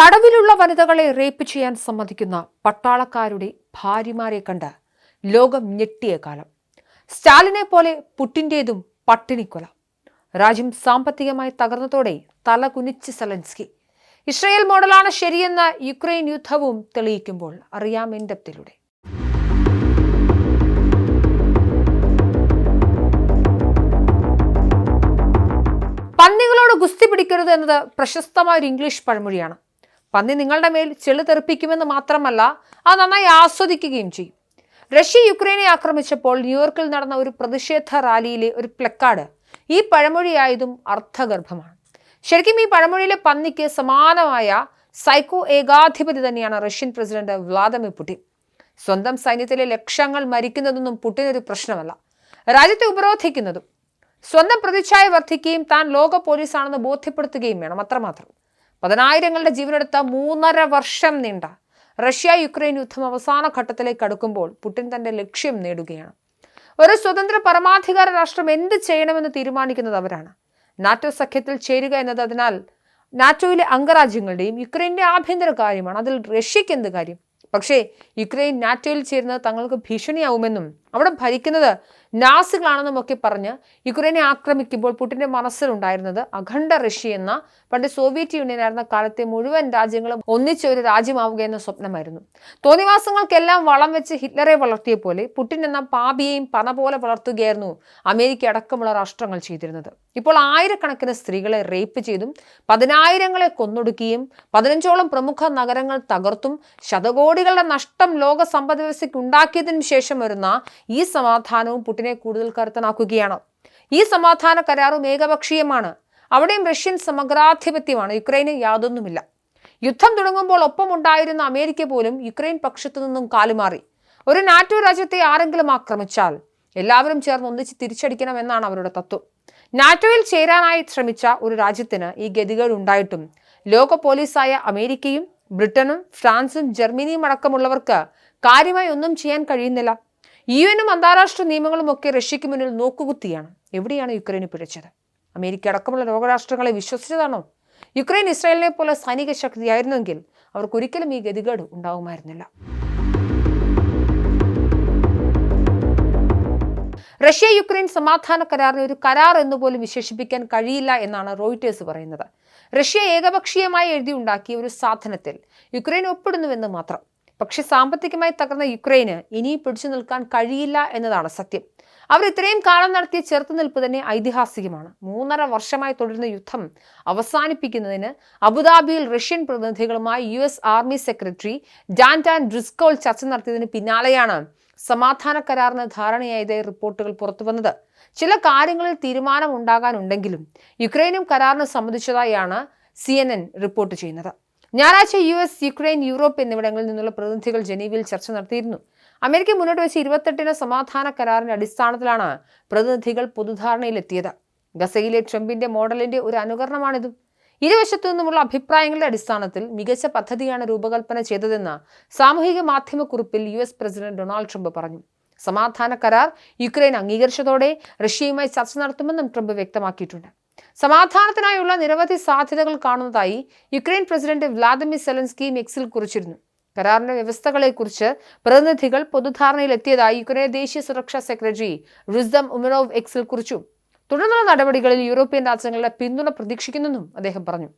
തടവിലുള്ള വനിതകളെ റേപ്പ് ചെയ്യാൻ സമ്മതിക്കുന്ന പട്ടാളക്കാരുടെ ഭാര്യമാരെ കണ്ട് ലോകം ഞെട്ടിയ കാലം. സ്റ്റാലിനെ പോലെ പുട്ടിന്റേതും പട്ടിണിക്കൊല. രാജ്യം സാമ്പത്തികമായി തകർന്നതോടെ തല കുനിച്ച് സെലൻസ്കി. ഇസ്രയേൽ മോഡലാണ് ശരിയെന്ന യുക്രൈൻ യുദ്ധവും തെളിയിക്കുമ്പോൾ അറിയാം എൻഡപ്തിലൂടെ. പന്നികളോട് ഗുസ്തി പിടിക്കരുത് എന്നത് പ്രശസ്തമായ ഒരു ഇംഗ്ലീഷ് പഴമൊഴിയാണ്. പന്നി നിങ്ങളുടെ മേൽ ചെളി തെറിപ്പിക്കുമെന്ന് മാത്രമല്ല അത് നന്നായി ആസ്വദിക്കുകയും ചെയ്യും. റഷ്യ യുക്രൈനെ ആക്രമിച്ചപ്പോൾ ന്യൂയോർക്കിൽ നടന്ന ഒരു പ്രതിഷേധ റാലിയിലെ ഒരു പ്ലക്കാർഡ് ഈ പഴമൊഴിയായതും അർത്ഥഗർഭമാണ്. ശരിക്കും ഈ പഴമൊഴിയിലെ പന്നിക്ക് സമാനമായ സൈക്കോ ഏകാധിപതി തന്നെയാണ് റഷ്യൻ പ്രസിഡന്റ് വ്ളാദിമിർ പുടിൻ. സ്വന്തം സൈന്യത്തിലെ ലക്ഷങ്ങൾ മരിക്കുന്നതൊന്നും ഒരു പ്രശ്നമല്ല. രാജ്യത്തെ ഉപരോധിക്കുന്നതും സ്വന്തം പ്രതിച്ഛായ വർദ്ധിക്കുകയും താൻ ലോക പോലീസാണെന്ന് ബോധ്യപ്പെടുത്തുകയും വേണം അത്രമാത്രം. പതിനായിരങ്ങളുടെ ജീവനെടുത്ത മൂന്നര വർഷം നീണ്ട റഷ്യ യുക്രൈൻ യുദ്ധം അവസാന ഘട്ടത്തിലേക്ക് അടുക്കുമ്പോൾ പുടിൻ തന്റെ ലക്ഷ്യം നേടുകയാണ്. ഒരു സ്വതന്ത്ര പരമാധികാര രാഷ്ട്രം എന്ത് ചെയ്യണമെന്ന് തീരുമാനിക്കുന്നത് അവരാണ്. നാറ്റോ സഖ്യത്തിൽ ചേരുക എന്നത് അതിനാൽ നാറ്റോയിലെ അംഗരാജ്യങ്ങളുടെയും യുക്രൈന്റെ ആഭ്യന്തര കാര്യമാണ്. അതിൽ റഷ്യയ്ക്ക് എന്ത് കാര്യം? പക്ഷേ യുക്രൈൻ നാറ്റോയിൽ ചേരുന്നത് തങ്ങൾക്ക് ഭീഷണിയാവുമെന്നും അവിടെ ഭരിക്കുന്നത് നാസികളാണെന്നും ഒക്കെ പറഞ്ഞ് യുക്രൈനെ ആക്രമിക്കുമ്പോൾ പുടിന്റെ മനസ്സിലുണ്ടായിരുന്നത് അഖണ്ഡ റഷ്യ എന്ന പണ്ട് സോവിയറ്റ് യൂണിയൻ ആയിരുന്ന കാലത്തെ മുഴുവൻ രാജ്യങ്ങളും ഒന്നിച്ച ഒരു രാജ്യമാവുക എന്ന സ്വപ്നമായിരുന്നു. തോന്നിവാസങ്ങൾക്കെല്ലാം വളം വെച്ച് ഹിറ്റ്ലറെ വളർത്തിയ പോലെ പുട്ടിൻ എന്ന പാപിയെയും പന പോലെ വളർത്തുകയായിരുന്നു അമേരിക്ക അടക്കമുള്ള രാഷ്ട്രങ്ങൾ ചെയ്തിരുന്നത്. ഇപ്പോൾ ആയിരക്കണക്കിന് സ്ത്രീകളെ റേപ്പ് ചെയ്തും പതിനായിരങ്ങളെ കൊന്നൊടുക്കുകയും പതിനഞ്ചോളം പ്രമുഖ നഗരങ്ങൾ തകർത്തും ശതകോടികളുടെ നഷ്ടം ലോക സമ്പദ് വ്യവസ്ഥയ്ക്ക് ഉണ്ടാക്കിയതിനു ശേഷം വരുന്ന ഈ സമാധാനവും പുടിനെ കൂടുതൽ കരുത്തനാക്കുകയാണ്. ഈ സമാധാന കരാറും ഏകപക്ഷീയമാണ്. അവിടെയും റഷ്യൻ സമഗ്രാധിപത്യമാണ്. യുക്രൈന് യാതൊന്നുമില്ല. യുദ്ധം തുടങ്ങുമ്പോൾ ഒപ്പമുണ്ടായിരുന്ന അമേരിക്ക പോലും യുക്രൈൻ പക്ഷത്തു നിന്നും കാലുമാറി. ഒരു നാറ്റോ രാജ്യത്തെ ആരെങ്കിലും ആക്രമിച്ചാൽ എല്ലാവരും ചേർന്ന് ഒന്നിച്ച് തിരിച്ചടിക്കണം എന്നാണ് അവരുടെ തത്വം. നാറ്റോയിൽ ചേരാനായി ശ്രമിച്ച ഒരു രാജ്യത്തിന് ഈ ഗതികൾ ഉണ്ടായിട്ടും ലോക പോലീസായ അമേരിക്കയും ബ്രിട്ടനും ഫ്രാൻസും ജർമ്മനിയും അടക്കമുള്ളവർക്ക് കാര്യമായി ഒന്നും ചെയ്യാൻ കഴിയുന്നില്ല. യു എനും അന്താരാഷ്ട്ര നിയമങ്ങളും ഒക്കെ റഷ്യയ്ക്ക് മുന്നിൽ നോക്കുകുത്തിയാണ്. എവിടെയാണ് യുക്രൈന് പിഴച്ചത്? അമേരിക്ക അടക്കമുള്ള ലോകരാഷ്ട്രങ്ങളെ വിശ്വസിച്ചതാണോ? യുക്രൈൻ ഇസ്രായേലിനെ പോലെ സൈനിക ശക്തിയായിരുന്നെങ്കിൽ അവർക്കൊരിക്കലും ഈ ഗതികേട് ഉണ്ടാവുമായിരുന്നില്ല. റഷ്യ യുക്രൈൻ സമാധാന കരാറിനെ ഒരു കരാർ എന്ന് പോലും വിശേഷിപ്പിക്കാൻ കഴിയില്ല എന്നാണ് റോയിറ്റേഴ്സ് പറയുന്നത്. റഷ്യ ഏകപക്ഷീയമായി എഴുതിയുണ്ടാക്കിയ ഒരു സാധനത്തിൽ യുക്രൈൻ ഒപ്പിടുന്നുവെന്ന് മാത്രം. പക്ഷെ സാമ്പത്തികമായി തകർന്ന യുക്രൈന് ഇനി പിടിച്ചു നിൽക്കാൻ കഴിയില്ല എന്നതാണ് സത്യം. അവർ ഇത്രയും കാലം നടത്തിയ ചെറുത്തുനിൽപ്പ് തന്നെ ഐതിഹാസികമാണ്. മൂന്നര വർഷമായി തുടരുന്ന യുദ്ധം അവസാനിപ്പിക്കുന്നതിന് അബുദാബിയിൽ റഷ്യൻ പ്രതിനിധികളുമായി U S army secretary Dan Dan Driscoll ചർച്ച നടത്തിയതിന് പിന്നാലെയാണ് സമാധാന കരാറിന് ധാരണയായതായി റിപ്പോർട്ടുകൾ പുറത്തുവന്നത്. ചില കാര്യങ്ങളിൽ തീരുമാനമുണ്ടാകാനുണ്ടെങ്കിലും യുക്രൈനും കരാറിന് സമ്മതിച്ചതായാണ് സി റിപ്പോർട്ട് ചെയ്യുന്നത്. ഞായറാഴ്ച യു എസ് യുക്രൈൻ യൂറോപ്പ് എന്നിവിടങ്ങളിൽ നിന്നുള്ള പ്രതിനിധികൾ ജനീവയിൽ ചർച്ച നടത്തിയിരുന്നു. അമേരിക്ക മുന്നോട്ട് വെച്ച് ഇരുപത്തെട്ടിന് സമാധാന കരാറിന്റെ അടിസ്ഥാനത്തിലാണ് പ്രതിനിധികൾ പൊതുധാരണയിലെത്തിയത്. ഗസയിലെ ട്രംപിന്റെ മോഡലിന്റെ ഒരു അനുകരണമാണിതും. ഇരുവശത്തു നിന്നുമുള്ള അഭിപ്രായങ്ങളുടെ അടിസ്ഥാനത്തിൽ മികച്ച പദ്ധതിയാണ് രൂപകൽപ്പന ചെയ്തതെന്ന് സാമൂഹിക മാധ്യമക്കുറിപ്പിൽ U S president Donald Trump പറഞ്ഞു. സമാധാന കരാർ യുക്രൈൻ അംഗീകരിച്ചതോടെ റഷ്യയുമായി ചർച്ച നടത്തുമെന്നും ട്രംപ് വ്യക്തമാക്കിയിട്ടുണ്ട്. സമാധാനത്തിനായുള്ള നിരവധി സാധ്യതകൾ കാണുന്നതായി യുക്രൈൻ പ്രസിഡന്റ് വ്ളാദിമിർ സെലൻസ്കി മെക്സിൽ കുറിച്ചിരുന്നു. കരാറിന്റെ വ്യവസ്ഥകളെക്കുറിച്ച് പ്രതിനിധികൾ പൊതുധാരണയിലെത്തിയതായി യുക്രൈൻ ദേശീയ സുരക്ഷാ സെക്രട്ടറി റുസ്ദം ഉമറോവ് എക്സിൽ കുറിച്ചു. തുടർന്നുള്ള നടപടികളിൽ യൂറോപ്യൻ രാജ്യങ്ങളുടെ പിന്തുണ പ്രതീക്ഷിക്കുന്നെന്നും അദ്ദേഹം പറഞ്ഞു.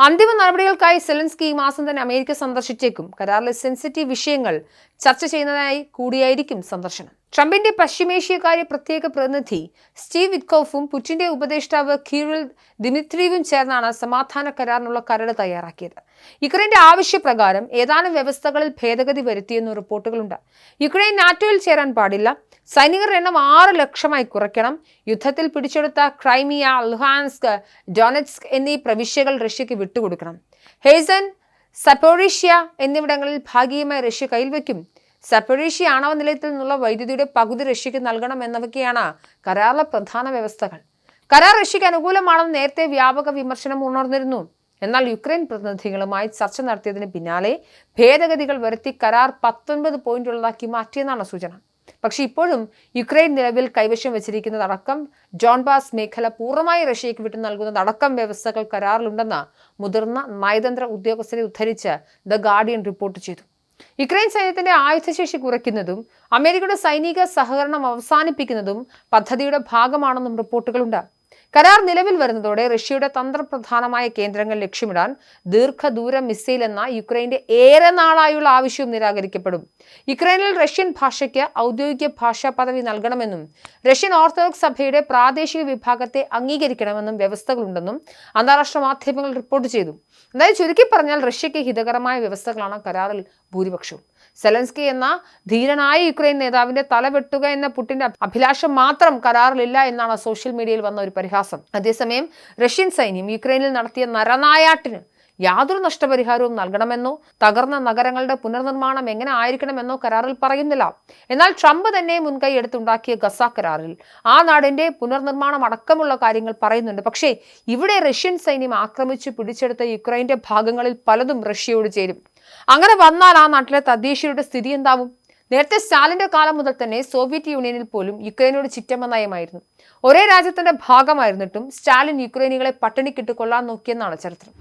അന്തിമ നടപടികൾക്കായി സെലൻസ്കി ഈ മാസം തന്നെ അമേരിക്ക സന്ദർശിച്ചേക്കും. കരാറിലെ സെൻസിറ്റീവ് വിഷയങ്ങൾ ചർച്ച ചെയ്യുന്നതിനായി കൂടിയായിരിക്കും സന്ദർശനം. ട്രംപിന്റെ പശ്ചിമേഷ്യക്കാര്യ പ്രത്യേക പ്രതിനിധി സ്റ്റീവ് വിറ്റ്കോഫും പുറ്റിന്റെ ഉപദേഷ്ടാവ് കീറിൽ ദിമിത്രിയും ചേർന്നാണ് സമാധാന കരാറിനുള്ള കരട് തയ്യാറാക്കിയത്. യുക്രൈന്റെ ആവശ്യപ്രകാരം ഏതാനും വ്യവസ്ഥകളിൽ ഭേദഗതി വരുത്തിയെന്ന് റിപ്പോർട്ടുകളുണ്ട്. യുക്രൈൻ നാറ്റോയിൽ ചേരാൻ പാടില്ല. സൈനികരുടെ എണ്ണം ആറ് ലക്ഷമായി കുറയ്ക്കണം. യുദ്ധത്തിൽ പിടിച്ചെടുത്ത ക്രൈമിയ ലുഹാൻസ്ക് ഡൊനറ്റ്സ്ക് എന്നീ പ്രവിശ്യകൾ റഷ്യക്ക് വിട്ടുകൊടുക്കണം. ഹേസൻ സപ്പോറീഷ്യ എന്നിവിടങ്ങളിൽ ഭാഗികമായി റഷ്യ കയ്യിൽ സപ്പറീഷ്യ ആണവ നിലയത്തിൽ നിന്നുള്ള വൈദ്യുതിയുടെ പകുതി റഷ്യക്ക് നൽകണം എന്നിവയ്ക്കാണ് കരാറിലെ പ്രധാന വ്യവസ്ഥകൾ. കരാർ റഷ്യക്ക് അനുകൂലമാണെന്ന് നേരത്തെ വ്യാപക വിമർശനം ഉണർന്നിരുന്നു. എന്നാൽ യുക്രൈൻ പ്രതിനിധികളുമായി ചർച്ച നടത്തിയതിന് പിന്നാലെ ഭേദഗതികൾ വരുത്തി കരാർ പത്തൊൻപത് പോയിന്റുള്ളതാക്കി മാറ്റിയെന്നാണ് സൂചന. പക്ഷേ ഇപ്പോഴും യുക്രൈൻ നിലവിൽ കൈവശം വെച്ചിരിക്കുന്നതടക്കം ജോൺബാസ് മേഖല പൂർണമായി റഷ്യയ്ക്ക് വിട്ടു നൽകുന്നതടക്കം വ്യവസ്ഥകൾ കരാറിലുണ്ടെന്ന് മുതിർന്ന നയതന്ത്ര ഉദ്യോഗസ്ഥരെ ഉദ്ധരിച്ച് ദ ഗാർഡിയൻ റിപ്പോർട്ട് ചെയ്തു. യുക്രൈൻ സൈന്യത്തിന്റെ ആയുധശേഷി കുറയ്ക്കുന്നതും അമേരിക്കയുടെ സൈനിക സഹകരണം അവസാനിപ്പിക്കുന്നതും പദ്ധതിയുടെ ഭാഗമാണെന്നും റിപ്പോർട്ടുകളുണ്ട്. കരാർ നിലവിൽ വരുന്നതോടെ റഷ്യയുടെ തന്ത്രപ്രധാനമായ കേന്ദ്രങ്ങൾ ലക്ഷ്യമിടാൻ ദീർഘദൂര മിസൈൽ എന്ന യുക്രൈന്റെ ഏറെ നാളായുള്ള ആവശ്യവും നിരാകരിക്കപ്പെടും. യുക്രൈനിൽ റഷ്യൻ ഭാഷയ്ക്ക് ഔദ്യോഗിക ഭാഷാ പദവി നൽകണമെന്നും റഷ്യൻ ഓർത്തഡോക്സ് സഭയുടെ പ്രാദേശിക വിഭാഗത്തെ അംഗീകരിക്കണമെന്നും വ്യവസ്ഥകളുണ്ടെന്നും അന്താരാഷ്ട്ര മാധ്യമങ്ങൾ റിപ്പോർട്ട് ചെയ്തു. അതായത് ചുരുക്കി പറഞ്ഞാൽ റഷ്യയ്ക്ക് ഹിതകരമായ വ്യവസ്ഥകളാണ് കരാറിൽ ഭൂരിപക്ഷവും. സെലൻസ്കി എന്ന ധീരനായ യുക്രൈൻ നേതാവിന്റെ തല വെട്ടുക എന്ന പുട്ടിന്റെ അഭിലാഷം മാത്രം കരാറിലില്ല എന്നാണ് സോഷ്യൽ മീഡിയയിൽ വന്ന ഒരു പരിഹാസം. അതേസമയം റഷ്യൻ സൈന്യം യുക്രൈനിൽ നടത്തിയ നരനായാട്ടിന് യാതൊരു നഷ്ടപരിഹാരവും നൽകണമെന്നോ തകർന്ന നഗരങ്ങളുടെ പുനർനിർമ്മാണം എങ്ങനെ ആയിരിക്കണമെന്നോ കരാറിൽ പറയുന്നില്ല. എന്നാൽ ട്രംപ് തന്നെ മുൻകൈ എടുത്തുണ്ടാക്കിയ ഗസ കരാറിൽ ആ നാടിന്റെ പുനർനിർമ്മാണം അടക്കമുള്ള കാര്യങ്ങൾ പറയുന്നുണ്ട്. പക്ഷേ ഇവിടെ റഷ്യൻ സൈന്യം ആക്രമിച്ചു പിടിച്ചെടുത്ത യുക്രൈന്റെ ഭാഗങ്ങളിൽ പലതും റഷ്യയോട് ചേരും. അങ്ങനെ വന്നാൽ ആ നാട്ടിലെ തദ്ദേശീയരുടെ സ്ഥിതി എന്താവും? നേരത്തെ സ്റ്റാലിന്റെ കാലം മുതൽ തന്നെ സോവിയറ്റ് യൂണിയനിൽ പോലും യുക്രൈനോട് ചിറ്റമ്മ നയമായിരുന്നു ഒരേ രാജ്യത്തിന്റെ ഭാഗമായിരുന്നിട്ടും സ്റ്റാലിൻ യുക്രൈനികളെ പട്ടിണിക്കിട്ട് കൊള്ളാൻ നോക്കിയെന്നാണ് ചരിത്രം.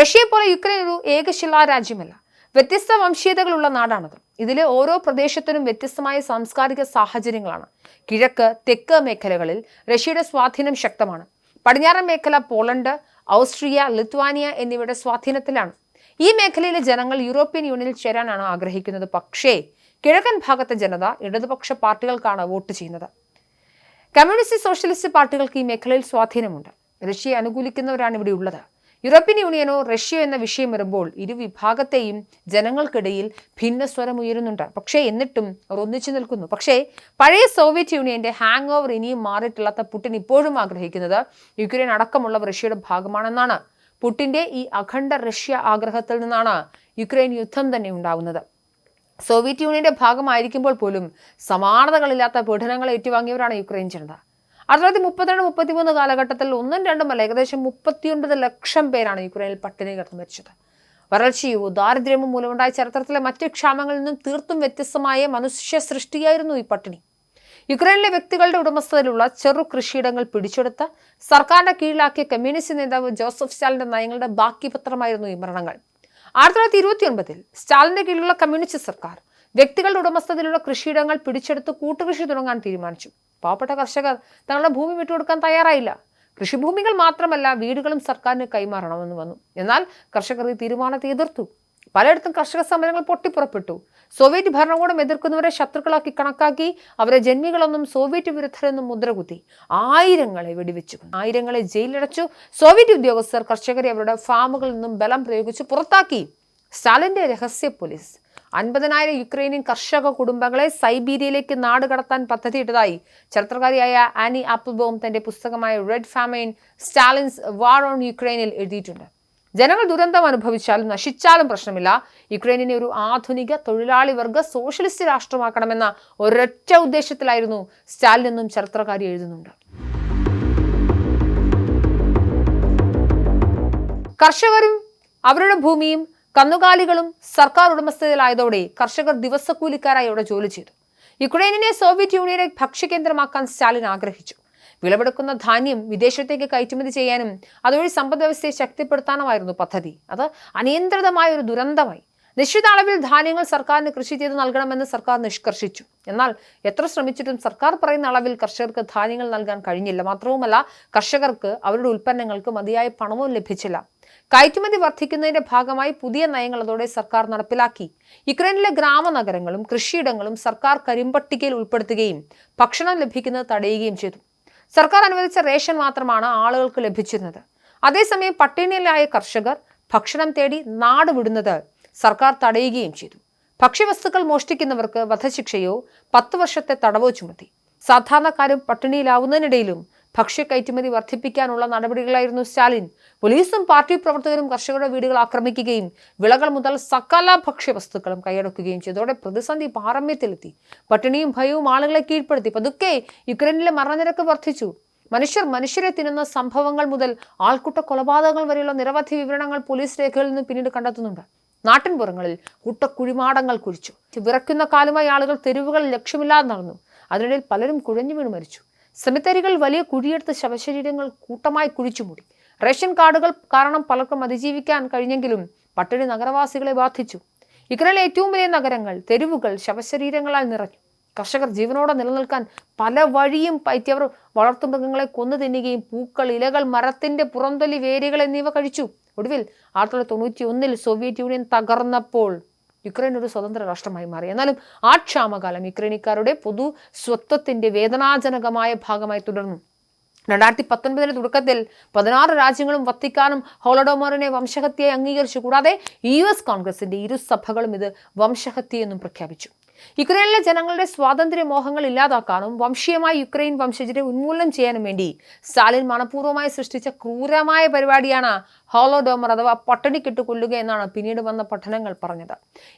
റഷ്യയെ പോലെ യുക്രൈൻ ഒരു ഏകശിലാ രാജ്യമല്ല. വ്യത്യസ്ത വംശീയതകളുള്ള നാടാണത്. ഇതിലെ ഓരോ പ്രദേശത്തിനും വ്യത്യസ്തമായ സാംസ്കാരിക സാഹചര്യങ്ങളാണ്. കിഴക്ക് തെക്ക് മേഖലകളിൽ റഷ്യയുടെ സ്വാധീനം ശക്തമാണ്. പടിഞ്ഞാറൻ മേഖല പോളണ്ട് ഓസ്ട്രിയ ലിത്വാനിയ എന്നിവയുടെ സ്വാധീനത്തിലാണ്. ഈ മേഖലയിലെ ജനങ്ങൾ യൂറോപ്യൻ യൂണിയനിൽ ചേരാനാണ് ആഗ്രഹിക്കുന്നത്. പക്ഷേ കിഴക്കൻ ഭാഗത്തെ ജനത ഇടതുപക്ഷ പാർട്ടികൾക്കാണ് വോട്ട് ചെയ്യുന്നത്. കമ്മ്യൂണിസ്റ്റ് സോഷ്യലിസ്റ്റ് പാർട്ടികൾക്ക് ഈ മേഖലയിൽ സ്വാധീനമുണ്ട്. റഷ്യയെ അനുകൂലിക്കുന്നവരാണ് ഇവിടെ ഉള്ളത്. യൂറോപ്യൻ യൂണിയനോ റഷ്യ എന്ന വിഷയം വരുമ്പോൾ ഇരുവിഭാഗത്തെയും ജനങ്ങൾക്കിടയിൽ ഭിന്നസ്വരം ഉയരുന്നുണ്ട് പക്ഷേ എന്നിട്ടും അവർ ഒന്നിച്ചു നിൽക്കുന്നു. പക്ഷേ പഴയ സോവിയറ്റ് യൂണിയന്റെ ഹാങ് ഓവർ ഇനിയും മാറിയിട്ടില്ലാത്ത പുടിൻ ഇപ്പോഴും ആഗ്രഹിക്കുന്നത് യുക്രൈൻ അടക്കമുള്ള റഷ്യയുടെ ഭാഗമാണെന്നാണ്. പുട്ടിന്റെ ഈ അഖണ്ഡ റഷ്യ ആഗ്രഹത്തിൽ നിന്നാണ് യുക്രൈൻ യുദ്ധം തന്നെ ഉണ്ടാവുന്നത്. സോവിയറ്റ് യൂണിയന്റെ ഭാഗമായിരിക്കുമ്പോൾ പോലും സമാനതകളില്ലാത്ത പീഡനങ്ങൾ ഏറ്റുവാങ്ങിയവരാണ് യുക്രൈൻ ജനത. ആയിരത്തി തൊള്ളായിരത്തി മുപ്പത്തിരണ്ട് മുപ്പത്തിമൂന്ന് കാലഘട്ടത്തിൽ ഒന്നും രണ്ടുമല്ല ഏകദേശം മുപ്പത്തിയൊൻപത് ലക്ഷം പേരാണ് യുക്രൈനിൽ പട്ടിണി കിടന്ന് മരിച്ചത് വരൾച്ചയോ ദാരിദ്ര്യമോ മൂലമുണ്ടായ ചരിത്രത്തിലെ മറ്റ് ക്ഷാമങ്ങളിൽ നിന്നും തീർത്തും വ്യത്യസ്തമായ മനുഷ്യ സൃഷ്ടിയായിരുന്നു ഈ പട്ടിണി. യുക്രൈനിലെ വ്യക്തികളുടെ ഉടമസ്ഥതയിലുള്ള ചെറു കൃഷിയിടങ്ങൾ പിടിച്ചെടുത്ത് സർക്കാരിന്റെ കീഴിലാക്കിയ കമ്മ്യൂണിസ്റ്റ് നേതാവ് ജോസഫ് സ്റ്റാലിന്റെ നയങ്ങളുടെ ബാക്കി പത്രമായിരുന്നു ഈ മരണങ്ങൾ. ആയിരത്തി തൊള്ളായിരത്തി ഇരുപത്തി ഒൻപതിൽ സ്റ്റാലിന്റെ കീഴിലുള്ള കമ്മ്യൂണിസ്റ്റ് സർക്കാർ വ്യക്തികളുടെ ഉടമസ്ഥതയിലുള്ള കൃഷിയിടങ്ങൾ പിടിച്ചെടുത്ത് കൂട്ടുകൃഷി തുടങ്ങാൻ തീരുമാനിച്ചു. പാവപ്പെട്ട കർഷകർ തങ്ങളുടെ ഭൂമി വിട്ടുകൊടുക്കാൻ തയ്യാറായില്ല. കൃഷിഭൂമികൾ മാത്രമല്ല വീടുകളും സർക്കാരിന് കൈമാറണമെന്ന് വന്നു. എന്നാൽ കർഷകർ ഈ തീരുമാനത്തെ എതിർത്തു. പലയിടത്തും കർഷക സമരങ്ങൾ പൊട്ടിപ്പുറപ്പെട്ടു. സോവിയറ്റ് ഭരണകൂടം എതിർക്കുന്നവരെ ശത്രുക്കളാക്കി കണക്കാക്കി അവരെ ജന്മികളെന്നും സോവിയറ്റ് വിരുദ്ധരെന്നും മുദ്രകുത്തി ആയിരങ്ങളെ വെടിവെച്ചു. ആയിരങ്ങളെ ജയിലിലടച്ചു. സോവിയറ്റ് ഉദ്യോഗസ്ഥർ കർഷകരെ അവരുടെ ഫാമുകളിൽ നിന്നും ബലം പ്രയോഗിച്ച് പുറത്താക്കി. സ്റ്റാലിന്റെ രഹസ്യ പോലീസ് അൻപതിനായിരം യുക്രൈനിയൻ കർഷക കുടുംബങ്ങളെ സൈബീരിയയിലേക്ക് നാട് കടത്താൻ പദ്ധതിയിട്ടതായി ചരിത്രകാരിയായ ആനി ആപ്പിൾബോം തന്റെ പുസ്തകമായ red famine Stalin's war on യുക്രൈനിൽ എഴുതിയിട്ടുണ്ട്. ജനങ്ങൾ ദുരന്തം അനുഭവിച്ചാലും നശിച്ചാലും പ്രശ്നമില്ല. യുക്രൈനിനെ ഒരു ആധുനിക തൊഴിലാളി വർഗ സോഷ്യലിസ്റ്റ് രാഷ്ട്രമാക്കണമെന്ന ഒരൊറ്റ ഉദ്ദേശത്തിലായിരുന്നു സ്റ്റാലിൻ എന്നും ചരിത്രകാരി എഴുതുന്നുണ്ട്. കർഷകരും അവരുടെ ഭൂമിയും കന്നുകാലികളും സർക്കാർ ഉടമസ്ഥതയിലായതോടെ കർഷകർ ദിവസക്കൂലിക്കാരായി അവിടെ ജോലി ചെയ്തു. യുക്രൈനിനെ സോവിയറ്റ് യൂണിയനെ ഭക്ഷ്യകേന്ദ്രമാക്കാൻ സ്റ്റാലിൻ ആഗ്രഹിച്ചു. വിളവെടുക്കുന്ന ധാന്യം വിദേശത്തേക്ക് കയറ്റുമതി ചെയ്യാനും അതുവഴി സമ്പദ് വ്യവസ്ഥയെ ശക്തിപ്പെടുത്താനുമായിരുന്നു പദ്ധതി. അത് അനിയന്ത്രിതമായ ഒരു ദുരന്തമായി. നിശ്ചിത അളവിൽ ധാന്യങ്ങൾ സർക്കാരിന് കൃഷി ചെയ്ത് നൽകണമെന്ന് സർക്കാർ നിഷ്കർഷിച്ചു. എന്നാൽ എത്ര ശ്രമിച്ചിട്ടും സർക്കാർ പറയുന്ന അളവിൽ കർഷകർക്ക് ധാന്യങ്ങൾ നൽകാൻ കഴിഞ്ഞില്ല. മാത്രവുമല്ല കർഷകർക്ക് അവരുടെ ഉൽപ്പന്നങ്ങൾക്ക് മതിയായ പണവും ലഭിച്ചില്ല. കയറ്റുമതി വർദ്ധിക്കുന്നതിന്റെ ഭാഗമായി പുതിയ നയങ്ങൾ അതോടെ സർക്കാർ നടപ്പിലാക്കി. യുക്രൈനിലെ ഗ്രാമനഗരങ്ങളും കൃഷിയിടങ്ങളും സർക്കാർ കരിമ്പട്ടികയിൽ ഉൾപ്പെടുത്തുകയും ഭക്ഷണം ലഭിക്കുന്നത് തടയുകയും ചെയ്തു. സർക്കാർ അനുവദിച്ച റേഷൻ മാത്രമാണ് ആളുകൾക്ക് ലഭിച്ചിരുന്നത്. അതേസമയം പട്ടിണിയിലായ കർഷകർ ഭക്ഷണം തേടി നാട് വിടുന്നത് സർക്കാർ തടയുകയും ചെയ്തു. ഭക്ഷ്യവസ്തുക്കൾ മോഷ്ടിക്കുന്നവർക്ക് വധശിക്ഷയോ പത്ത് വർഷത്തെ തടവോ ചുമത്തി. സാധാരണക്കാരും പട്ടിണിയിലാവുന്നതിനിടയിലും ഭക്ഷ്യ കയറ്റുമതി വർദ്ധിപ്പിക്കാനുള്ള നടപടികളായിരുന്നു സ്റ്റാലിൻ. പോലീസും പാർട്ടി പ്രവർത്തകരും കർഷകരുടെ വീടുകൾ ആക്രമിക്കുകയും വിളകൾ മുതൽ സകല ഭക്ഷ്യവസ്തുക്കളും കൈയടക്കുകയും ചെയ്തതോടെ പ്രതിസന്ധി പാരമ്യത്തിലെത്തി. പട്ടിണിയും ഭയവും ആളുകളെ കീഴ്പ്പെടുത്തി. പതുക്കെ യുക്രൈനിലെ മരണനിരക്ക് വർദ്ധിച്ചു. മനുഷ്യർ മനുഷ്യരെ തിന്നുന്ന സംഭവങ്ങൾ മുതൽ ആൾക്കൂട്ട കൊലപാതകങ്ങൾ വരെയുള്ള നിരവധി വിവരണങ്ങൾ പോലീസ് രേഖകളിൽ നിന്ന് പിന്നീട് കണ്ടെത്തുന്നുണ്ട്. നാട്ടിൻപുറങ്ങളിൽ കൂട്ടക്കുഴിമാടങ്ങൾ കുഴിച്ചു. വിറയ്ക്കുന്ന കാലുമായി ആളുകൾ തെരുവുകൾ ലക്ഷ്യമില്ലാതെ നടന്നു. അതിനിടയിൽ പലരും കുഴഞ്ഞു വീണ് മരിച്ചു. സെമിത്തേരികൾ വലിയ കുഴിയെടുത്ത് ശവശരീരങ്ങൾ കൂട്ടമായി കുഴിച്ചു മൂടി. റേഷൻ കാർഡുകൾ കാരണം പലർക്കും അതിജീവിക്കാൻ കഴിഞ്ഞെങ്കിലും പട്ടിണി നഗരവാസികളെ ബാധിച്ചു. ഇക്കരയിലെ ഏറ്റവും വലിയ നഗരങ്ങൾ തെരുവുകൾ ശവശരീരങ്ങളാൽ നിറഞ്ഞു. കർഷകർ ജീവനോടെ നിലനിൽക്കാൻ പല വഴിയും പയറ്റിയവർ വളർത്തുമൃഗങ്ങളെ കൊന്നു തിന്നുകയും പൂക്കൾ ഇലകൾ മരത്തിന്റെ പുറംതൊലി വേരുകൾ എന്നിവ കഴിച്ചു. ഒടുവിൽ ആയിരത്തി തൊള്ളായിരത്തി തൊണ്ണൂറ്റി ഒന്നിൽ സോവിയറ്റ് യൂണിയൻ തകർന്നപ്പോൾ യുക്രൈൻ ഒരു സ്വതന്ത്ര രാഷ്ട്രമായി മാറി. എന്നാലും ആ ക്ഷാമകാലം യുക്രൈനിക്കാരുടെ പൊതു സ്വത്വത്തിന്റെ വേദനാജനകമായ ഭാഗമായി തുടർന്നു. രണ്ടായിരത്തി പത്തൊൻപതിന്റെ തുടക്കത്തിൽ പതിനാറ് രാജ്യങ്ങളും വത്തിക്കാനും ഹോളഡോമറിനെ വംശഹത്യയായി അംഗീകരിച്ചു. കൂടാതെ യു എസ് കോൺഗ്രസിന്റെ ഇരു സഭകളും ഇത് വംശഹത്യയെന്നും പ്രഖ്യാപിച്ചു. യുക്രൈനിലെ ജനങ്ങളുടെ സ്വാതന്ത്ര്യ മോഹങ്ങൾ ഇല്ലാതാക്കാനും വംശീയമായ യുക്രൈൻ വംശജരെ ഉന്മൂലനം ചെയ്യാനും വേണ്ടി സ്റ്റാലിൻ മനഃപൂർവമായി സൃഷ്ടിച്ച ക്രൂരമായ പരിപാടിയാണ് ഹോളോഡോമർ അഥവാ പട്ടണിക്കിട്ട് കൊല്ലുക എന്നാണ് പിന്നീട് വന്ന പഠനങ്ങൾ പറഞ്ഞത്.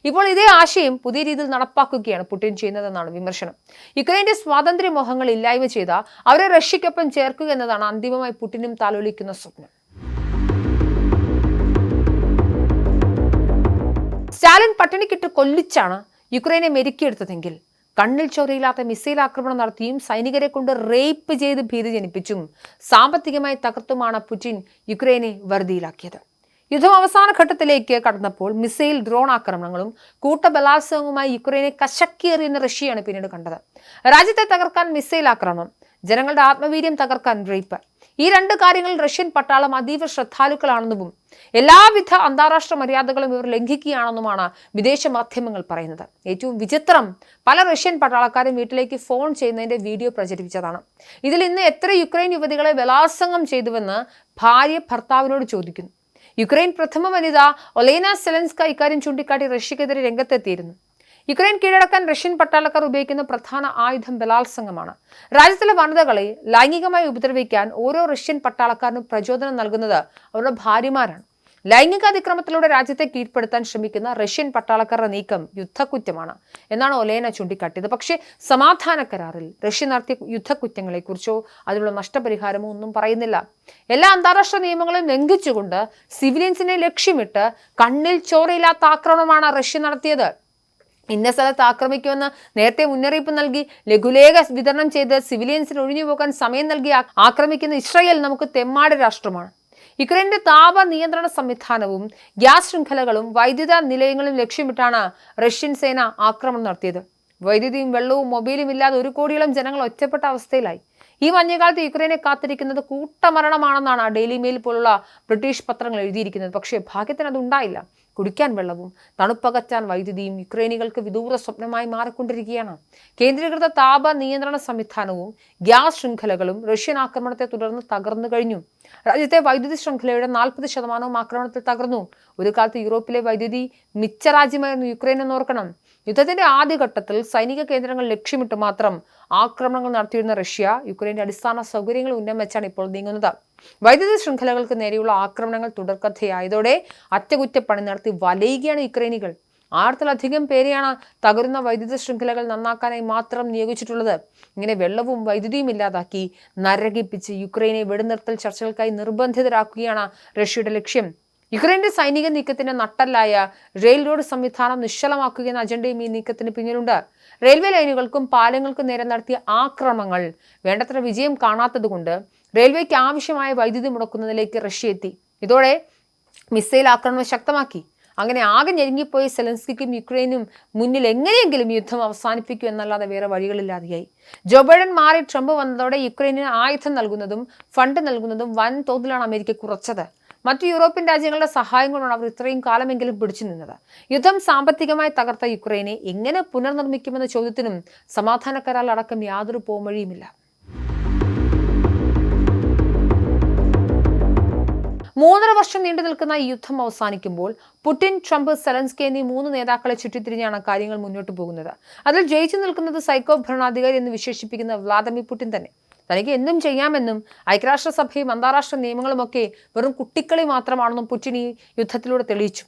ഇപ്പോൾ ഇതേ ആശയം പുതിയ രീതിയിൽ നടപ്പാക്കുകയാണ് പുടിൻ ചെയ്യുന്നതെന്നാണ് വിമർശനം. യുക്രൈന്റെ സ്വാതന്ത്ര്യ മോഹങ്ങൾ ഇല്ലായ്മ ചെയ്ത അവരെ റഷ്യക്കൊപ്പം ചേർക്കുക എന്നതാണ് അന്തിമമായി പുടിനും താലോലിക്കുന്ന സ്വപ്നം. സ്റ്റാലിൻ പട്ടിണിക്കിട്ട് കൊല്ലിച്ചാണ് യുക്രൈനെ മെരുക്കിയെടുത്തതെങ്കിൽ കണ്ണിൽ ചോരയില്ലാത്ത മിസൈൽ ആക്രമണം നടത്തിയും സൈനികരെ കൊണ്ട് റേപ്പ് ചെയ്ത് ഭീതി ജനിപ്പിച്ചും സാമ്പത്തികമായി തകർത്തുമാണ് പുടിൻ യുക്രൈനെ വറുതിയിലാക്കിയത്. യുദ്ധം അവസാന ഘട്ടത്തിലേക്ക് കടന്നപ്പോൾ മിസൈൽ ഡ്രോൺ ആക്രമണങ്ങളും കൂട്ടബലാത്സംഗവുമായി യുക്രൈനെ കശക്കിയെറിയുന്ന റഷ്യയാണ് പിന്നീട് കണ്ടത്. രാജ്യത്തെ തകർക്കാൻ മിസൈൽ ആക്രമണം ജനങ്ങളുടെ ആത്മവീര്യം തകർക്കാൻ റേപ്പ് ഈ രണ്ട് കാര്യങ്ങളിൽ റഷ്യൻ പട്ടാളം അതീവ ശ്രദ്ധാലുക്കളാണെന്നും എല്ലാവിധ അന്താരാഷ്ട്ര മര്യാദകളും ഇവർ ലംഘിക്കുകയാണെന്നുമാണ് വിദേശ മാധ്യമങ്ങൾ പറയുന്നത്. ഏറ്റവും വിചിത്രം പല റഷ്യൻ പട്ടാളക്കാരും വീട്ടിലേക്ക് ഫോൺ ചെയ്യുന്നതിന്റെ വീഡിയോ പ്രചരിപ്പിച്ചതാണ്. ഇതിൽ ഇന്ന് എത്ര യുക്രൈൻ യുവതികളെ ബലാത്സംഗം ചെയ്തുവെന്ന് ഭാര്യ ഭർത്താവിനോട് ചോദിക്കുന്നു. യുക്രൈൻ പ്രഥമ വനിത ഒലേന സെലൻസ്ക ഇക്കാര്യം ചൂണ്ടിക്കാട്ടി റഷ്യക്കെതിരെ രംഗത്തെത്തിയിരുന്നു. യുക്രൈൻ കീഴടക്കാൻ റഷ്യൻ പട്ടാളക്കാർ ഉപയോഗിക്കുന്ന പ്രധാന ആയുധം ബലാത്സംഗമാണ്. രാജ്യത്തിലെ വനിതകളെ ലൈംഗികമായി ഉപദ്രവിക്കാൻ ഓരോ റഷ്യൻ പട്ടാളക്കാരനും പ്രചോദനം നൽകുന്നത് അവരുടെ ഭാര്യമാരാണ്. ലൈംഗിക അതിക്രമത്തിലൂടെ രാജ്യത്തെ കീഴ്പ്പെടുത്താൻ ശ്രമിക്കുന്ന റഷ്യൻ പട്ടാളക്കാരുടെ നീക്കം യുദ്ധക്കുറ്റമാണ് എന്നാണ് ഒലേന ചൂണ്ടിക്കാട്ടിയത്. പക്ഷേ സമാധാന കരാറിൽ റഷ്യ നടത്തിയ യുദ്ധക്കുറ്റങ്ങളെക്കുറിച്ചോ അതിനുള്ള നഷ്ടപരിഹാരമോ ഒന്നും പറയുന്നില്ല. എല്ലാ അന്താരാഷ്ട്ര നിയമങ്ങളും ലംഘിച്ചുകൊണ്ട് സിവിലിയൻസിനെ ലക്ഷ്യമിട്ട് കണ്ണിൽ ചോരയില്ലാത്ത ആക്രമണമാണ് റഷ്യ നടത്തിയത്. ഇന്ന സ്ഥലത്ത് ആക്രമിക്കുമെന്ന് നേരത്തെ മുന്നറിയിപ്പ് നൽകി ലഘുലേഖ വിതരണം ചെയ്ത് സിവിലിയൻസിന് ഒഴിഞ്ഞു പോകാൻ സമയം നൽകി ആക്രമിക്കുന്ന ഇസ്രയേൽ നമുക്ക് തെമ്മാട് രാഷ്ട്രമാണ്. യുക്രൈന്റെ താപ നിയന്ത്രണ സംവിധാനവും ഗ്യാസ് ശൃംഖലകളും വൈദ്യുത നിലയങ്ങളും ലക്ഷ്യമിട്ടാണ് റഷ്യൻ സേന ആക്രമണം നടത്തിയത്. വൈദ്യുതിയും വെള്ളവും മൊബൈലും ഇല്ലാതെ ഒരു കോടിയോളം ജനങ്ങൾ ഒറ്റപ്പെട്ട അവസ്ഥയിലായി. ഈ മഞ്ഞുകാലത്ത് യുക്രൈനെ കാത്തിരിക്കുന്നത് കൂട്ടമരണമാണെന്നാണ് ഡെയിലി മെയിൽ പോലുള്ള ബ്രിട്ടീഷ് പത്രങ്ങൾ എഴുതിയിരിക്കുന്നത്. പക്ഷേ ഭാഗ്യത്തിന് അത് ഉണ്ടായില്ല. കുടിക്കാൻ വെള്ളവും തണുപ്പകറ്റാൻ വൈദ്യുതിയും യുക്രൈനികൾക്ക് വിദൂര സ്വപ്നമായി മാറിക്കൊണ്ടിരിക്കുകയാണ്. കേന്ദ്രീകൃത താപ നിയന്ത്രണ സംവിധാനവും ഗ്യാസ് ശൃംഖലകളും റഷ്യൻ ആക്രമണത്തെ തുടർന്ന് തകർന്നു കഴിഞ്ഞു. രാജ്യത്തെ വൈദ്യുതി ശൃംഖലയുടെ നാൽപ്പത് ശതമാനവും ആക്രമണത്തിൽ തകർന്നു. ഒരു കാലത്ത് യൂറോപ്പിലെ വൈദ്യുതി മിച്ച രാജ്യമായിരുന്നു യുക്രൈൻ എന്ന് ഓർക്കണം യുദ്ധത്തിന്റെ ആദ്യഘട്ടത്തിൽ സൈനിക കേന്ദ്രങ്ങൾ ലക്ഷ്യമിട്ട് മാത്രം ആക്രമണങ്ങൾ നടത്തിയിരുന്ന റഷ്യ യുക്രൈന്റെ അടിസ്ഥാന സൗകര്യങ്ങൾ ഉന്നമിച്ചാണ് ഇപ്പോൾ നീങ്ങുന്നത്. വൈദ്യുതി ശൃംഖലകൾക്ക് നേരെയുള്ള ആക്രമണങ്ങൾ തുടർക്കഥയായതോടെ അറ്റകുറ്റപ്പണി നടത്തി വലയുകയാണ് യുക്രൈനികൾ. ആയിരത്തിലധികം പേരെയാണ് തകരുന്ന വൈദ്യുത ശൃംഖലകൾ നന്നാക്കാനായി മാത്രം നിയോഗിച്ചിട്ടുള്ളത്. ഇങ്ങനെ വെള്ളവും വൈദ്യുതിയും ഇല്ലാതാക്കി നരകിപ്പിച്ച് യുക്രൈനെ വെടിനിർത്തൽ ചർച്ചകൾക്കായി നിർബന്ധിതരാക്കുകയാണ് റഷ്യയുടെ ലക്ഷ്യം. യുക്രൈന്റെ സൈനിക നീക്കത്തിന്റെ നട്ടല്ലായ റെയിൽ റോഡ് സംവിധാനം നിശ്ചലമാക്കുക എന്ന അജണ്ടയും ഈ നീക്കത്തിന് പിന്നിലുണ്ട്. റെയിൽവേ ലൈനുകൾക്കും പാലങ്ങൾക്കും നേരെ നടത്തിയ ആക്രമണങ്ങൾ വേണ്ടത്ര വിജയം കാണാത്തതുകൊണ്ട് റെയിൽവേക്ക് ആവശ്യമായ വൈദ്യുതി മുടക്കുന്നതിലേക്ക് റഷ്യ എത്തി. ഇതോടെ മിസൈൽ ആക്രമണം ശക്തമാക്കി. അങ്ങനെ ആകെ ഞെരുങ്ങിപ്പോയ സെലൻസ്കിക്കും യുക്രൈനും മുന്നിൽ എങ്ങനെയെങ്കിലും യുദ്ധം അവസാനിപ്പിക്കൂ എന്നല്ലാതെ വേറെ വഴികളില്ലാതെയായി. ജോ ബൈഡൻ മാറി ട്രംപ് വന്നതോടെ യുക്രൈനിന് ആയുധം നൽകുന്നതും ഫണ്ട് നൽകുന്നതും വൻ തോതിലാണ് അമേരിക്ക കുറച്ചത്. മറ്റു യൂറോപ്യൻ രാജ്യങ്ങളുടെ സഹായം കൊണ്ടാണ് അവർ ഇത്രയും കാലമെങ്കിലും പിടിച്ചു നിന്നത്. യുദ്ധം സാമ്പത്തികമായി തകർത്ത യുക്രൈനെ എങ്ങനെ പുനർനിർമ്മിക്കുമെന്ന ചോദ്യത്തിനും സമാധാന കരാർ അടക്കം യാതൊരു പോംവഴിയുമില്ല. മൂന്നര വർഷം നീണ്ടു നിൽക്കുന്ന ഈ യുദ്ധം അവസാനിക്കുമ്പോൾ പുടിൻ ട്രംപ് സെലൻസ്കി എന്നീ മൂന്ന് നേതാക്കളെ ചുറ്റിത്തിരിഞ്ഞാണ് കാര്യങ്ങൾ മുന്നോട്ട് പോകുന്നത്. അതിൽ ജയിച്ചു നിൽക്കുന്നത് സൈക്കോ ഭരണാധികാരി എന്ന് വിശേഷിപ്പിക്കുന്ന വ്ളാദിമിർ പുടിൻ തന്നെ. തനിക്ക് എന്തും ചെയ്യാമെന്നും ഐക്യരാഷ്ട്രസഭയും അന്താരാഷ്ട്ര നിയമങ്ങളുമൊക്കെ വെറും കുട്ടിക്കളി മാത്രമാണെന്നും പുടിൻ ഈ യുദ്ധത്തിലൂടെ തെളിയിച്ചു.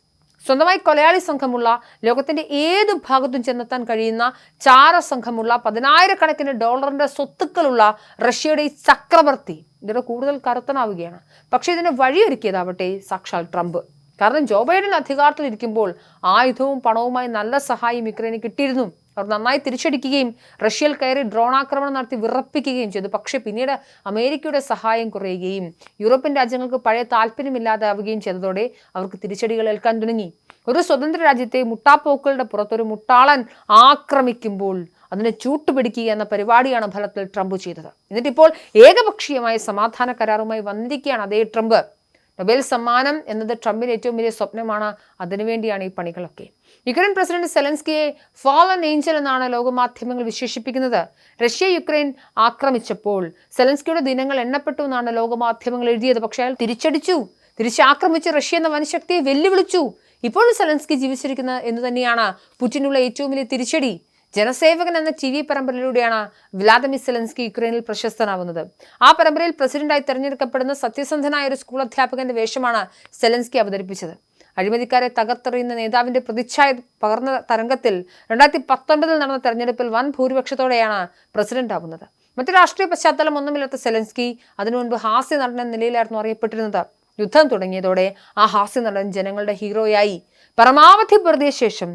സ്വന്തമായി കൊലയാളി സംഘമുള്ള ലോകത്തിന്റെ ഏത് ഭാഗത്തും ചെന്നെത്താൻ കഴിയുന്ന ചാര സംഘമുള്ള പതിനായിരക്കണക്കിന് ഡോളറിന്റെ സ്വത്തുക്കളുള്ള റഷ്യയുടെ ഈ ചക്രവർത്തി ഇതിന്റെ കൂടുതൽ കരുത്തനാവുകയാണ് പക്ഷേ ഇതിന് വഴിയൊരുക്കിയതാവട്ടെ സാക്ഷാൽ ട്രംപ്. കാരണം ജോ ബൈഡൻ അധികാരത്തിൽ ഇരിക്കുമ്പോൾ ആയുധവും പണവുമായി നല്ല സഹായം യുക്രൈന് കിട്ടിയിരുന്നു. അവർ നന്നായി തിരിച്ചടിക്കുകയും റഷ്യയിൽ കയറി ഡ്രോൺ ആക്രമണം നടത്തി വിറപ്പിക്കുകയും ചെയ്തു. പക്ഷേ പിന്നീട് അമേരിക്കയുടെ സഹായം കുറയുകയും യൂറോപ്യൻ രാജ്യങ്ങൾക്ക് പഴയ താല്പര്യമില്ലാതാവുകയും ചെയ്തതോടെ അവർക്ക് തിരിച്ചടികൾ ഏൽക്കാൻ തുടങ്ങി. ഒരു സ്വതന്ത്ര രാജ്യത്തെ മുട്ടാപ്പോക്കുകളുടെ പുറത്തൊരു മുട്ടാളൻ ആക്രമിക്കുമ്പോൾ അതിനെ ചൂട്ടുപിടിക്കുക എന്ന പരിപാടിയാണ് ഫലത്തിൽ ട്രംപ് ചെയ്തത്. എന്നിട്ടിപ്പോൾ ഏകപക്ഷീയമായ സമാധാന കരാറുമായി വന്നിരിക്കുകയാണ് അതേ ട്രംപ്. നൊബേൽ സമ്മാനം എന്നത് ട്രംപിന് ഏറ്റവും വലിയ സ്വപ്നമാണ്. അതിനുവേണ്ടിയാണ് ഈ പണികളൊക്കെ. യുക്രൈൻ പ്രസിഡന്റ് സെലൻസ്കിയെ ഫോളൻ ഏഞ്ചൽ എന്നാണ് ലോകമാധ്യമങ്ങൾ വിശേഷിപ്പിക്കുന്നത്. റഷ്യ യുക്രൈൻ ആക്രമിച്ചപ്പോൾ സെലൻസ്കിയുടെ ദിനങ്ങൾ എണ്ണപ്പെട്ടു എന്നാണ് ലോകമാധ്യമങ്ങൾ എഴുതിയത്. പക്ഷേ അയാൾ തിരിച്ചടിച്ചു. തിരിച്ചാക്രമിച്ച് റഷ്യ എന്ന വനശക്തിയെ വെല്ലുവിളിച്ചു. ഇപ്പോഴും സെലൻസ്കി ജീവിച്ചിരിക്കുന്നത് എന്ന് തന്നെയാണ് പുറ്റിനുള്ള ഏറ്റവും വലിയ തിരിച്ചടി. ജനസേവകൻ എന്ന ടി വി പരമ്പരയിലൂടെയാണ് വ്ലാദിമിർ സെലൻസ്കി യുക്രൈനിൽ പ്രശസ്തനാവുന്നത്. ആ പരമ്പരയിൽ പ്രസിഡന്റായി തെരഞ്ഞെടുക്കപ്പെടുന്ന സത്യസന്ധനായ ഒരു സ്കൂൾ അധ്യാപകന്റെ വേഷമാണ് സെലൻസ്കി അവതരിപ്പിച്ചത്. അഴിമതിക്കാരെ തകർത്തെറിയുന്ന നേതാവിന്റെ പ്രതിച്ഛായ പകർന്ന തരംഗത്തിൽ രണ്ടായിരത്തി പത്തൊൻപതിൽ നടന്ന തെരഞ്ഞെടുപ്പിൽ വൻ ഭൂരിപക്ഷത്തോടെയാണ് പ്രസിഡന്റ് ആവുന്നത് മറ്റു രാഷ്ട്രീയ പശ്ചാത്തലം ഒന്നുമില്ലാത്ത സെലൻസ്കി അതിനു മുൻപ് ഹാസ്യ നടൻ എന്ന നിലയിലായിരുന്നു അറിയപ്പെട്ടിരുന്നത്. യുദ്ധം തുടങ്ങിയതോടെ ആ ഹാസ്യ നടൻ ജനങ്ങളുടെ ഹീറോയായി. പരമാവധി പ്രതിയ ശേഷം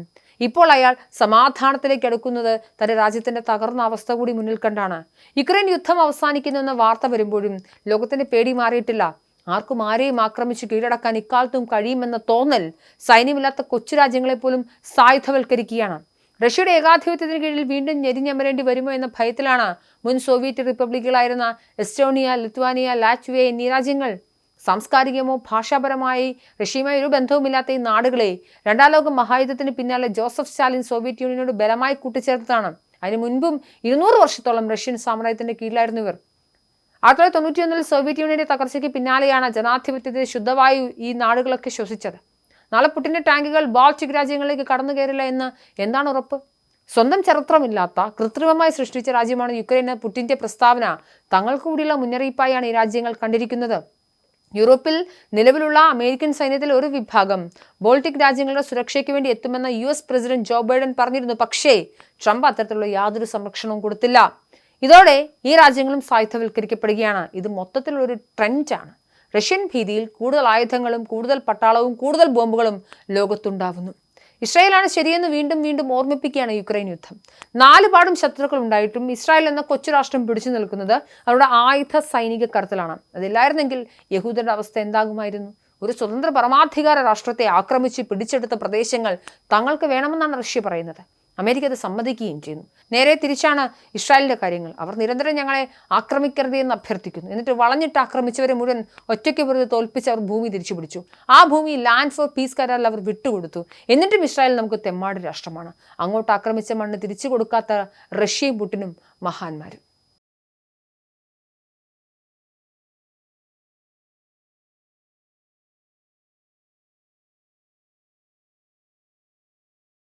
ഇപ്പോൾ അയാൾ സമാധാനത്തിലേക്ക് അടുക്കുന്നത് തന്റെ രാജ്യത്തിന്റെ തകർന്ന അവസ്ഥ കൂടി മുന്നിൽ കണ്ടാണ്. യുക്രൈൻ യുദ്ധം അവസാനിക്കുന്നുവെന്ന വാർത്ത വരുമ്പോഴും ലോകത്തിന്റെ പേടി മാറിയിട്ടില്ല. ആർക്കും ആരെയും ആക്രമിച്ച് കീഴടക്കാൻ ഇക്കാലത്തും കഴിയുമെന്ന തോന്നൽ സൈന്യമില്ലാത്ത കൊച്ചു രാജ്യങ്ങളെ പോലും സായുധവൽക്കരിക്കുകയാണ്. റഷ്യയുടെ ഏകാധിപത്യത്തിന് കീഴിൽ വീണ്ടും ഞെരിഞ്ഞമരേണ്ടി വരുമോ എന്ന ഭയത്തിലാണ് മുൻ സോവിയറ്റ് റിപ്പബ്ലിക്കുകളായിരുന്ന എസ്റ്റോണിയ ലിത്വാനിയ ലാറ്റ്വിയ എന്നീ രാജ്യങ്ങൾ സാംസ്കാരികമോ ഭാഷാപരമായി റഷ്യയുമായി ഒരു ബന്ധവുമില്ലാത്ത ഈ നാടുകളെ രണ്ടാം ലോക മഹായുദ്ധത്തിന് പിന്നാലെ ജോസഫ് സ്റ്റാലിൻ സോവിയറ്റ് യൂണിയനോട് ബലമായി കൂട്ടിച്ചേർത്തതാണ്. അതിനു മുൻപും ഇരുന്നൂറ് വർഷത്തോളം റഷ്യൻ സാമ്രാജ്യത്തിന്റെ കീഴിലായിരുന്നു ഇവർ. ആയിരത്തി തൊള്ളായിരത്തി തൊണ്ണൂറ്റിയൊന്നിൽ സോവിയറ്റ് യൂണിയന്റെ തകർച്ചയ്ക്ക് പിന്നാലെയാണ് ജനാധിപത്യത്തെ ശുദ്ധവായു ഈ നാടുകളൊക്കെ ശ്വസിച്ചത്. നാളെ പുട്ടിന്റെ ടാങ്കുകൾ ബാൾട്ടിക് രാജ്യങ്ങളിലേക്ക് കടന്നു കയറില്ല എന്ന് എന്താണ് ഉറപ്പ്? സ്വന്തം ചരിത്രമില്ലാത്ത കൃത്രിമമായി സൃഷ്ടിച്ച രാജ്യമാണ് യുക്രൈന് പുട്ടിന്റെ പ്രസ്താവന തങ്ങൾക്ക് കൂടിയുള്ള മുന്നറിയിപ്പായാണ് ഈ രാജ്യങ്ങൾ കണ്ടിരിക്കുന്നത്. യൂറോപ്പിൽ നിലവിലുള്ള അമേരിക്കൻ സൈന്യത്തിലെ ഒരു വിഭാഗം ബോൾട്ടിക് രാജ്യങ്ങളുടെ സുരക്ഷയ്ക്ക് വേണ്ടി എത്തുമെന്ന് U S president Joe Biden പറഞ്ഞിരുന്നു. പക്ഷേ ട്രംപ് അത്തരത്തിലുള്ള യാതൊരു സംരക്ഷണവും കൊടുത്തില്ല. ഇതോടെ ഈ രാജ്യങ്ങളും സായുധവൽക്കരിക്കപ്പെടുകയാണ്. ഇത് മൊത്തത്തിലുള്ള ഒരു ട്രെൻഡാണ്. റഷ്യൻ ഭീതിയിൽ കൂടുതൽ ആയുധങ്ങളും കൂടുതൽ പട്ടാളവും കൂടുതൽ ബോംബുകളും ലോകത്തുണ്ടാവുന്നു. ഇസ്രായേലാണ് ശരിയെന്ന് വീണ്ടും വീണ്ടും ഓർമ്മിപ്പിക്കുകയാണ് യുക്രൈൻ യുദ്ധം. നാലുപാടും ശത്രുക്കൾ ഉണ്ടായിട്ടും ഇസ്രായേൽ എന്ന കൊച്ചു രാഷ്ട്രം പിടിച്ചു നിൽക്കുന്നത് അവരുടെ ആയുധ സൈനിക കരുത്തിലാണ് അതില്ലായിരുന്നെങ്കിൽ യഹൂദരുടെ അവസ്ഥ എന്താകുമായിരുന്നു? ഒരു സ്വതന്ത്ര പരമാധികാര രാഷ്ട്രത്തെ ആക്രമിച്ച് പിടിച്ചെടുത്ത പ്രദേശങ്ങൾ തങ്ങൾക്ക് വേണമെന്നാണ് റഷ്യ പറയുന്നത്. അമേരിക്ക അത് സമ്മതിക്കുകയും ചെയ്യുന്നു. നേരെ തിരിച്ചാണ് ഇസ്രായേലിന്റെ കാര്യങ്ങൾ. അവർ നിരന്തരം ഞങ്ങളെ ആക്രമിക്കരുത് എന്ന് അഭ്യർത്ഥിക്കുന്നു. എന്നിട്ട് വളഞ്ഞിട്ട് ആക്രമിച്ചവരെ മുഴുവൻ ഒറ്റയ്ക്ക് വെറുതെ തോൽപ്പിച്ച് അവർ ഭൂമി തിരിച്ചു പിടിച്ചു ആ ഭൂമി ലാൻഡ് ഫോർ പീസ് കരാറിൽ അവർ വിട്ടുകൊടുത്തു. എന്നിട്ടും ഇസ്രായേൽ നമുക്ക് തെമ്മാട് രാഷ്ട്രമാണ്. അങ്ങോട്ട് ആക്രമിച്ച മണ്ണ് തിരിച്ചു കൊടുക്കാത്ത റഷ്യയും പുട്ടിനും മഹാന്മാരും.